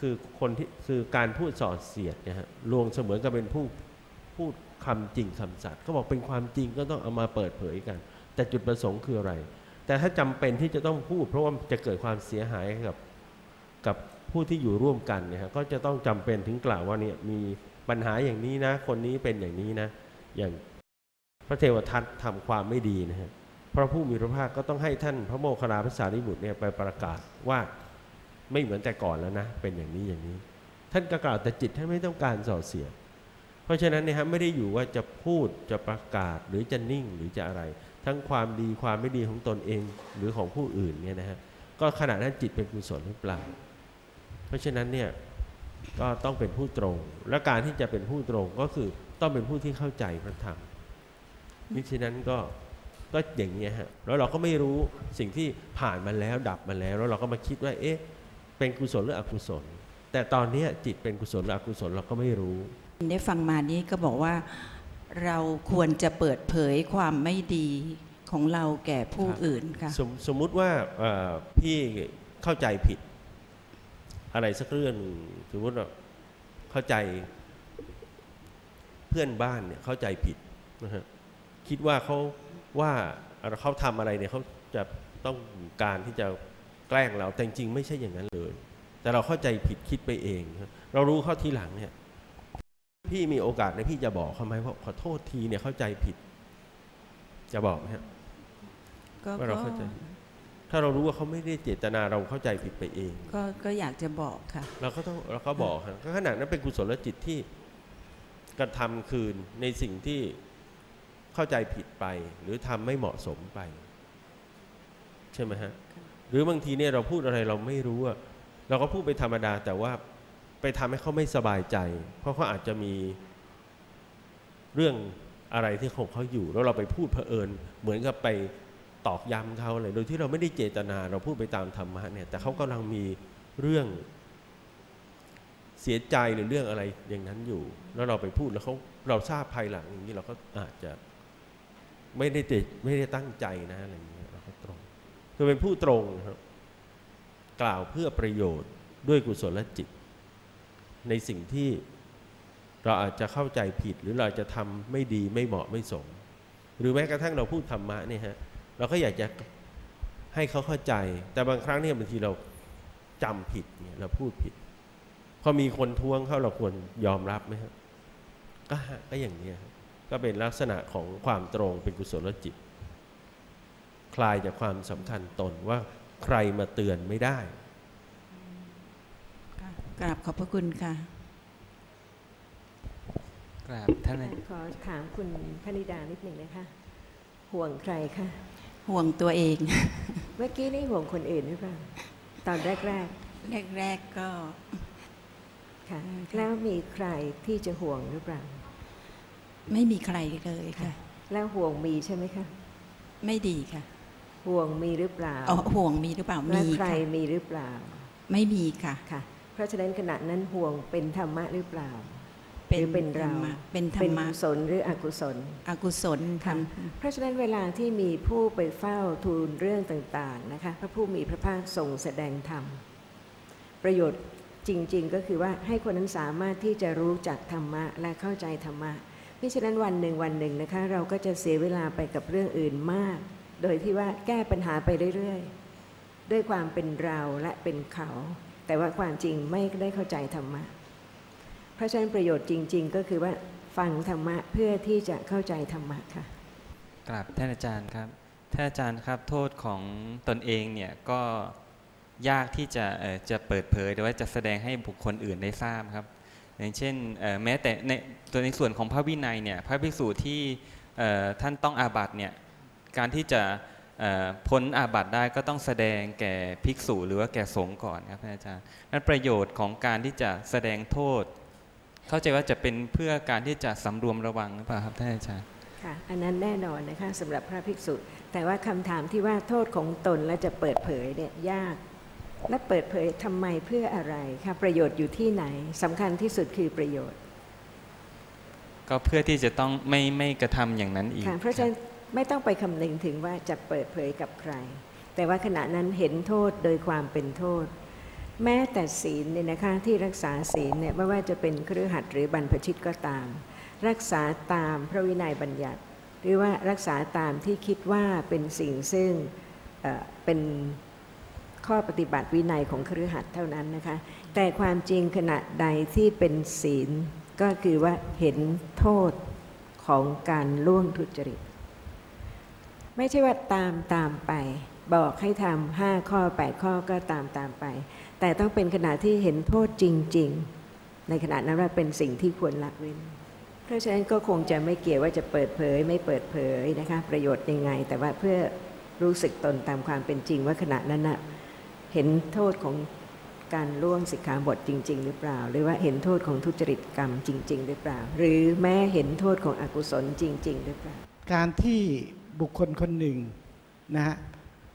คือคนที่คือการพูดส่อเสียดเนี่ยฮะลวงเสมือนกับเป็นผู้พูดคำจริงคำสัตย์เขาบอกเป็นความจริงก็ต้องเอามาเปิดเผยกัน แต่จุดประสงค์คืออะไร แต่ถ้าจำเป็นที่จะต้องพูด เพราะว่าจะเกิดความเสียหายกับกับผู้ที่อยู่ร่วมกันเนี่ยฮะก็จะต้องจำเป็นถึงกล่าวว่าเนี่ยมีปัญหาอย่างนี้นะ คนนี้เป็นอย่างนี้นะ อย่างพระเทวทัตทำความไม่ดีนะฮะพระผู้มีพระภาคก็ต้องให้ท่านพระโมคคัลลาภาษาริบุตรเนี่ยไปประกาศว่า ไม่เหมือนแต่ก่อนแล้วนะ เป็นอย่างนี้อย่างนี้ ท่านก็กล่าวแต่จิตท่านไม่ต้องการส่อเสียด เพราะฉะนั้นนี่ยฮะไม่ได้อยู่ว่าจะพูดจะประกาศหรือจะนิ่งหรือจะอะไร ทั้งความดีความไม่ดีของตนเองหรือของผู้อื่นเนี่ยนะฮะก็ขณะนั้นจิตเป็นกุศลหรือเปล่า เพราะฉะนั้นเนี่ยก็ต้องเป็นผู้ตรง และการที่จะเป็นผู้ตรงก็คือต้องเป็นผู้ที่เข้าใจพระธรรมมิฉะนั้นก็ก็อย่างนี้ยฮะแล้วเราก็ไม่รู้สิ่งที่ผ่านมาแล้วดับมาแล้ว แล้วเราก็มาคิดว่าเอ๊ะ เป็นกุศลหรืออกุศล แต่ตอนเนี้ยจิตเป็นกุศลหรืออกุศลเราก็ไม่รู้ ได้ฟังมานี้ก็บอกว่าเราควรจะเปิดเผยความไม่ดีของเราแก่ผู้ครับอื่นค่ะสมสมมุติว่าเอ่อพี่เข้าใจผิด อะไรสักเรื่องหนึ่งสมมติว่าเข้าใจเพื่อนบ้านเนี่ยเข้าใจผิดนะฮะคิดว่าเขาว่าเขาทำอะไรเนี่ยเขาจะต้องการที่จะ แกล้งเราแต่จริงๆไม่ใช่อย่างนั้นเลย แต่เราเข้าใจผิดคิดไปเองครับเรารู้เข้าทีหลังเนี่ยพี่มีโอกาสในพี่จะบอกเขาไหมว่าขอโทษทีเนี่ยเข้าใจผิด จะบอกไหมฮะก็ว่าเราก็เข้าใจ ถ้าเรารู้ว่าเขาไม่ได้เจตนาเราเข้าใจผิดไปเอง ก็ก็อยากจะบอกค่ะ เราก็ต้องเราก็บอกฮะก็ขนาดนั้นเป็นกุศลจิตที่กระทำคืนในสิ่งที่เข้าใจผิดไป หรือทำไม่เหมาะสมไป ใช่ไหมฮะ หรือบางทีเนี่ยเราพูดอะไรเราไม่รู้อะเราก็พูดไปธรรมดา แต่ว่าไปทำให้เขาไม่สบายใจ เพราะเขาอาจจะมีเรื่องอะไรที่ของเขาอยู่ แล้วเราไปพูดเผอิญ เหมือนกับไปตอกย้ำเขาอะไรโดยที่เราไม่ได้เจตนา เราพูดไปตามธรรมะเนี่ยแต่เขากำลังมีเรื่องเสียใจหรือเรื่องอะไรอย่างนั้นอยู่ แล้วเราไปพูดแล้วเขาเราทราบภายหลังอย่างนี้เราก็อาจจะไม่ได้เจไม่ได้ตั้งใจนะอะไรอย่างเคือเป็นผู้ตรงนะครับกล่าวเพื่อประโยชน์ด้วยกุศลจิต ในสิ่งที่เราอาจจะเข้าใจผิดหรือเราจะทำไม่ดีไม่เหมาะไม่สม หรือแม้กระทั่งเราพูดธรรมะเนี่ยฮะเราก็อยากจะให้เขาเข้าใจ แต่บางครั้งเนี่ยบางทีเราจำผิดเนี่ยเราพูดผิดพอมีคนท้วงเข้าเราควรยอมรับไหมครับก็ก็อย่างนี้ก็เป็นลักษณะของความตรงเป็นกุศลจิต คลายจากความสำคัญตนว่าใครมาเตือนไม่ได้กราบขอบพระคุณค่ะกราบท่านอาขอถามคุณพนิดานิดหนึ่งนะคะ ห่วงใครคะห่วงตัวเอง เมื่อกี้นี่ห่วงคนอื่นหรือเปล่าตอนแรกแรกๆก็ๆค่ะแล้วมีใครที่จะห่วงหรือเปล่า ไม่มีใครเลยค่ะ แล้วห่วงมีใช่ไหมคะ ไม่ดีค่ะ ห่วงมีหรือเปล่าอ๋อห่วงมีหรือเปล่าและมีใครค่ะมีหรือเปล่า ไม่มีค่ะค่ะ เพราะฉะนั้นขณะนั้นห่วงเป็นธรรมะหรือเปล่าเป็นหรือเป็นธรเรารมะเป็นธรเป็นรมะกุศลหรืออกุศล อกุศลค่ะทเพราะฉะนั้นเวลาที่มีผู้ไปเฝ้าทูลเรื่องต่างๆนะคะพระผู้มีพระภาคทรงแสดงธรรม ประโยชน์จริง ๆ ก็คือว่าให้คนนั้นสามารถที่จะรู้จักธรรมะและเข้าใจธรรมะมิฉะนั้นวันหนึ่งวันหนึ่งนะคะ เราก็จะเสียเวลาไปกับเรื่องอื่นมาก โดยที่ว่าแก้ปัญหาไปเรื่อยๆ ด้วยความเป็นเราและเป็นเขา แต่ว่าความจริงไม่ได้เข้าใจธรรมะ เพราะฉะนั้นประโยชน์จริง ๆ ก็คือว่าฟังธรรมะเพื่อที่จะเข้าใจธรรมะค่ะกราบท่านอาจารย์ครับท่านอาจารย์ครับโทษของตนเองเนี่ยก็ยากที่จะจะเปิดเผยหรือว่าจะแสดงให้บุคคลอื่นได้ทราบครับอย่างเช่นแม้แต่ในตัวในส่วนของพระวินัยเนี่ยพระภิกษุที่ท่านต้องอาบัติเนี่ย การที่จะเอ่อพ้นอาบัติได้ก็ต้องแสดงแก่ภิกษุหรือว่าแก่สงฆ์ก่อนครับท่านอาจารย์นั้นประโยชน์ของการที่จะแสดงโทษ เข้าใจว่าจะเป็นเพื่อการที่จะสำรวมระวังหรือเปล่าครับท่านอาจารย์ค่ะอันนั้นแน่นอนนะคะสำหรับพระภิกษุ แต่ว่าคำถามที่ว่าโทษของตนและจะเปิดเผยเนี่ยยาก และเปิดเผยทำไมเพื่ออะไรคะประโยชน์อยู่ที่ไหนสำคัญที่สุดคือประโยชน์ ก็เพื่อที่จะต้องไม่ไม่กระทำอย่างนั้นอีกค่ะเพราะฉะนั้น ไม่ต้องไปคำนึงถึงว่าจะเปิดเผยกับใคร แต่ว่าขณะนั้นเห็นโทษโดยความเป็นโทษ แม้แต่ศีลเนี่ยนะคะที่รักษาศีลเนี่ยไม่ว่าจะเป็นเครือขัดหรือบรรพชิตก็ตาม รักษาตามพระวินัยบัญญัติ หรือว่ารักษาตามที่คิดว่าเป็นสิ่งซึ่งเเป็นข้อปฏิบัติวินัยของเครือขัดเท่านั้นนะคะ แต่ความจริงขณะใดที่เป็นศีลก็คือว่าเห็นโทษของการล่วงทุจริต ไม่ใช่ว่าตามตามไป บอกให้ทำห้าข้อแปดข้อก็ตามตามไป แต่ต้องเป็นขณะที่เห็นโทษจริง ๆ ในขณะนั้นว่าเป็นสิ่งที่ควรละเว้น เพราะฉะนั้นก็คงจะไม่เกี่ยวว่าจะเปิดเผย ไม่เปิดเผยนะคะประโยชน์ยังไง แต่ว่าเพื่อรู้สึกตนตามความเป็นจริงว่าขณะนั้นนะเห็นโทษของการล่วงสิกขาบทจริง ๆ หรือเปล่า หรือว่าเห็นโทษของทุจริตกรรมจริง ๆ หรือเปล่า หรือแม้เห็นโทษของอกุศลจริง ๆ หรือเปล่า การที่ บุคคลคนหนึ่งนะฮะ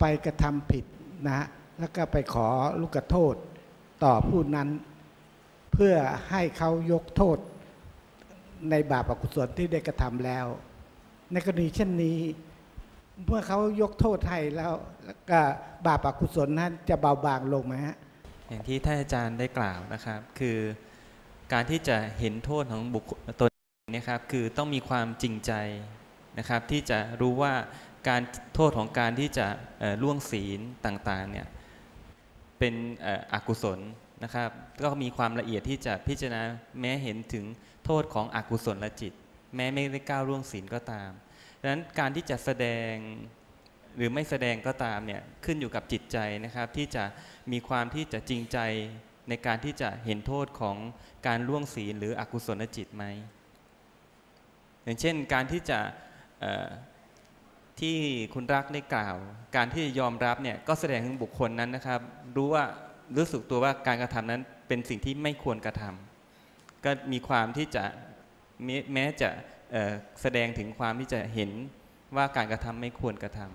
ไปกระทำผิดนะฮะแล้วก็ไปขอลูกโทษต่อผู้นั้น เพื่อให้เขายกโทษในบาปอกุศลที่ได้กระทำแล้ว ในกรณีเช่นนี้ เมื่อเขายกโทษให้แล้วแล้วก็บาปอกุศลนั้นจะเบาบางลงไหมฮะอย่างที่ท่านอาจารย์ได้กล่าวนะครับ คือการที่จะเห็นโทษของบุคคลตนเนะครับคือต้องมีความจริงใจ นะครับที่จะรู้ว่าการโทษของการที่จะล่วงศีลต่างๆเนี่ยเป็นอกุศลนะครับก็มีความละเอียดที่จะพิจารณาแม้เห็นถึงโทษของอกุศลจิต แม้ไม่ได้ก้าวล่วงศีลก็ตามดังนั้นการที่จะแสดงหรือไม่แสดงก็ตามเนี่ยขึ้นอยู่กับจิตใจนะครับ ที่จะมีความที่จะจริงใจในการที่จะเห็นโทษของการล่วงศีลหรืออกุศลจิตไหมอย่างเช่นการที่จะ ที่คุณรักได้กล่าว การที่จะยอมรับเนี่ยก็แสดงถึงบุคคลนั้นนะครับ รู้ว่ารู้สึกตัวว่าการกระทำนั้นเป็นสิ่งที่ไม่ควรกระทำก็มีความที่จะแม้แม้จะแสดงถึงความที่จะเห็นว่าการกระทำไม่ควรกระทำ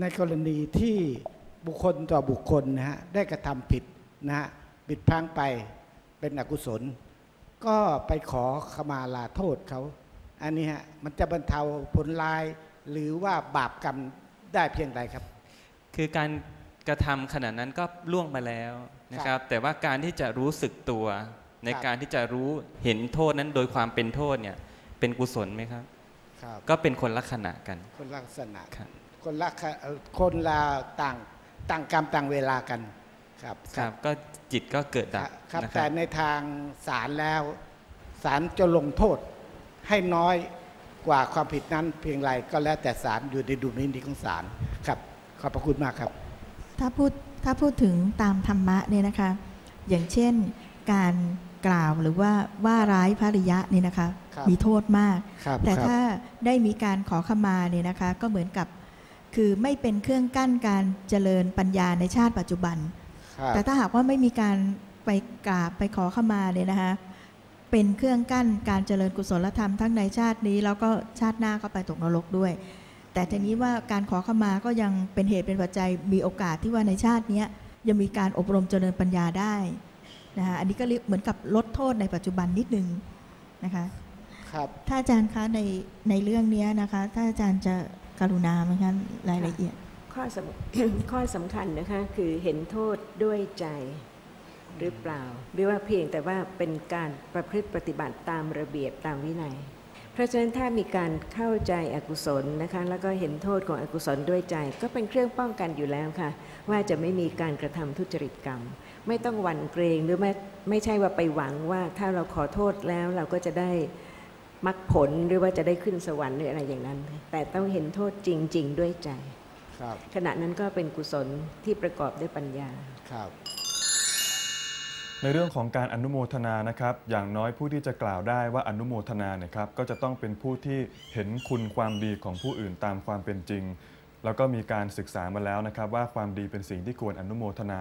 ในกรณีที่บุคคลต่อบุคคลนะฮะได้กระทำผิดนะฮะผิดพลั้งไปเป็นอกุศล ก็ไปขอขมาลาโทษเขาอันนี้ฮะมันจะบรรเทาผลลายหรือว่าบาปกรรมได้เพียงใดครับ คือการกระทำขนาดนั้นก็ล่วงมาแล้วนะครับ แต่ว่าการที่จะรู้สึกตัว ในครับการที่จะรู้เห็นโทษนั้นโดยความเป็นโทษเนี่ยเป็นกุศลไหมครับครับ ก็เป็นคนละขณะกัน คนลักษณะครับคนละขะเอ่อคนละต่างต่างกรรมต่างเวลากันครับครับก็ จิตก็เกิดคดัรับบครับนะคแต่รับในทางศาลแล้วศาลจะลงโทษให้น้อยกว่าความผิดนั้นเพียงไรก็แล้วแต่ศาลอยู่ในดุลพินิจของศาลครับ ขอบพระคุณมากครับ ถ้าพูดถ้าพูดถึงตามธรรมะเนี่ยนะคะ อย่างเช่นการกล่าวหรือว่าว่าร้ายภริยะเนี่ยนะคะครับมีโทษมากครับแต่ครับถ้าได้มีการขอขมาเนี่ยนะคะ ก็เหมือนกับคือไม่เป็นเครื่องกั้นการเจริญปัญญาในชาติปัจจุบันครับ แต่ถ้าหากว่าไม่มีการไปกราบไปขอขมาเนี่ยนะคะเป็นเครื่องกั้นการเจริญกุศลธรรมทั้งในชาตินี้ แล้วก็ชาติหน้าก็ไปตกนรกด้วย แต่ทีนี้ว่าการขอขมาก็ยังเป็นเหตุเป็นปัจจัยมีโอกาสที่ว่าในชาติเนี้ยยังมีการอบรมเจริญปัญญาได้นะคะอันนี้ก็เรียกเหมือนกับลดโทษในปัจจุบันนิดนึงนะคะครับถ้าอาจารย์คะในในเรื่องเนี้ยนะคะ ถ้าอาจารย์จะกรุณาไหมคะรายละเอียด ข้อสำข้อสำคัญนะคะคือเห็นโทษด้วยใจหรือเปล่าหรือว่าเพียงแต่ว่าเป็นการประพฤติปฏิบัติตามระเบียบตามวินัย เพราะฉะนั้นถ้ามีการเข้าใจอกุศลนะคะแล้วก็เห็นโทษของอกุศลด้วยใจ ก็เป็นเครื่องป้องกันอยู่แล้วค่ะ ว่าจะไม่มีการกระทำทุจริตกรรม ไม่ต้องหวั่นเกรงหรือไม่ไม่ใช่ว่าไปหวังว่าถ้าเราขอโทษแล้วเราก็จะได้มรรคผลหรือว่าจะได้ขึ้นสวรรค์หรืออะไรอย่างนั้น แต่ต้องเห็นโทษจริง ๆ ด้วยใจ ขณะนั้นก็เป็นกุศลที่ประกอบด้วยปัญญาครับในเรื่องของการอนุโมทนานะครับ อย่างน้อยผู้ที่จะกล่าวได้ว่าอนุโมทนาเนี่ยครับก็จะต้องเป็นผู้ที่เห็นคุณความดีของผู้อื่นตามความเป็นจริง แล้วก็มีการศึกษามาแล้วนะครับ ว่าความดีเป็นสิ่งที่ควรอนุโมทนา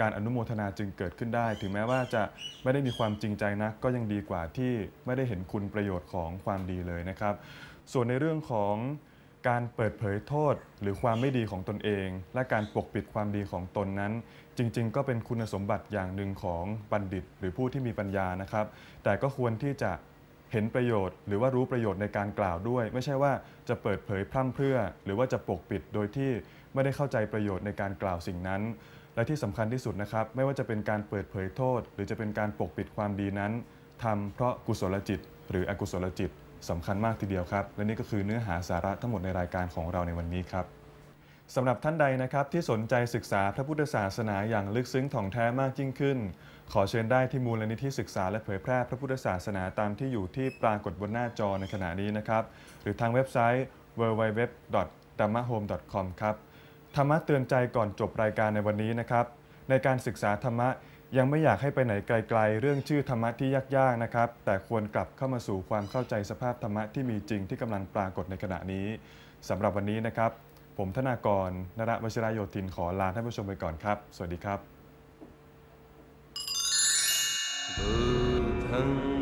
การอนุโมทนาจึงเกิดขึ้นได้ ถึงแม้ว่าจะไม่ได้มีความจริงใจนะก็ยังดีกว่าที่ไม่ได้เห็นคุณประโยชน์ของความดีเลยนะครับ ส่วนในเรื่องของ การเปิดเผยโทษหรือความไม่ดีของตนเอง และการปกปิดความดีของตนนั้น จริง ๆ ก็เป็นคุณสมบัติอย่างหนึ่งของบัณฑิต หรือผู้ที่มีปัญญานะครับ แต่ก็ควรที่จะเห็นประโยชน์ หรือว่ารู้ประโยชน์ในการกล่าวด้วย ไม่ใช่ว่าจะเปิดเผยพร่ำเพรื่อ หรือว่าจะปกปิดโดยที่ไม่ได้เข้าใจประโยชน์ในการกล่าวสิ่งนั้น และที่สำคัญที่สุดนะครับ ไม่ว่าจะเป็นการเปิดเผยโทษ หรือจะเป็นการปกปิดความดีนั้นทำเพราะกุศลจิต หรืออกุศลจิต สำคัญมากทีเดียวครับ และนี่ก็คือเนื้อหาสาระทั้งหมดในรายการของเราในวันนี้ครับสำหรับท่านใดนะครับที่สนใจศึกษาพระพุทธศาสนาอย่างลึกซึ้งถ่องแท้มากยิ่งขึ้น ขอเชิญได้ที่มูลนิธิศึกษาและเผยแพร่พระพุทธศาสนาตามที่อยู่ที่ปรากฏบนหน้าจอในขณะนี้นะครับ หรือทางเว็บไซต์ www.dhammahome.com ครับธรรมะเตือนใจก่อนจบรายการในวันนี้นะครับ ในการศึกษาธรรมะ ยังไม่อยากให้ไปไหนไกล ๆ เรื่องชื่อธรรมะที่ยากๆนะครับ แต่ควรกลับเข้ามาสู่ความเข้าใจสภาพธรรมะที่มีจริงที่กำลังปรากฏในขณะนี้ สำหรับวันนี้นะครับ ผมธนากรนรวชิรายโยธินขอลาท่านผู้ชมไปก่อนครับ สวัสดีครับ Buddham.